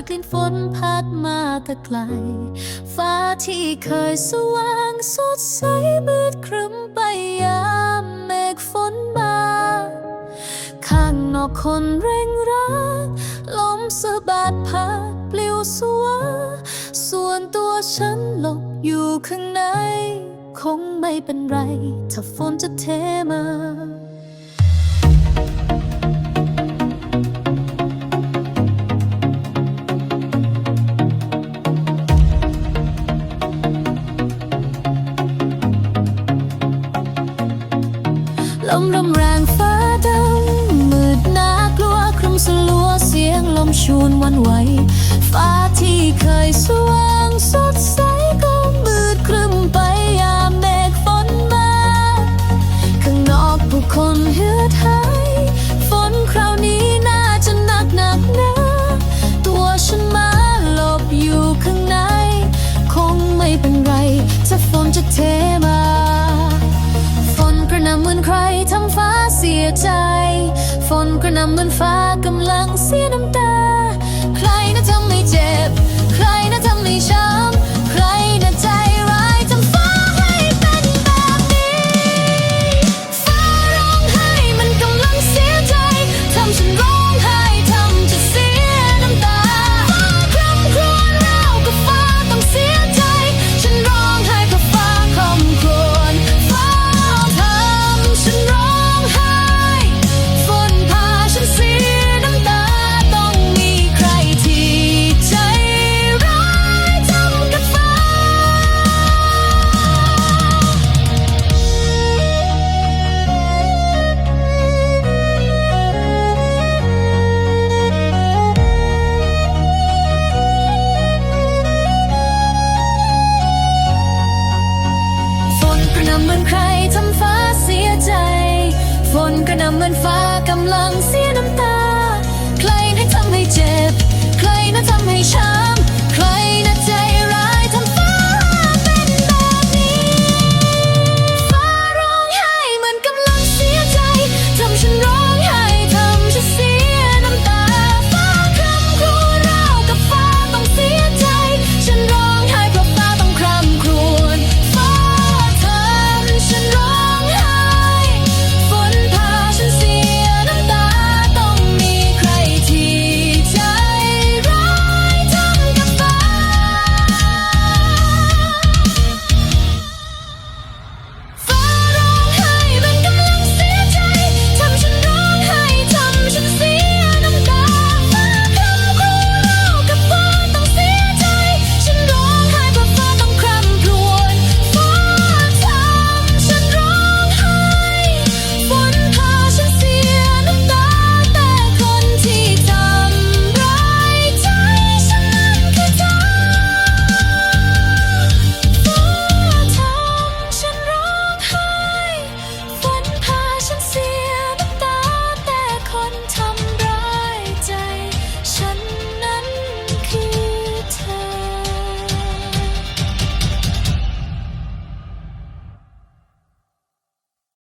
ยกลิ่นฝนพัดมาแต่ไกล ฟ้าที่เคยสว่างสดใสมืดครึ้มไปยามเมฆฝนมา ข้างนอกคนเร่งรักลมสะบัดพัดปลิวสวาส่วนตัวฉันหลบอยู่ข้างใน คงไม่เป็นไร ถ้าฝนจะเทมา ลมลมแรงฟ้าดำมืดน่ากลัวครึมสลัวเสียงลมชวนวันไหวฟ้าที่เคยสว่างสดใส ทำฟ้าเสียใจ ฝนกระหน่ำเหมือนฟ้ากำลังเสียน้ำตา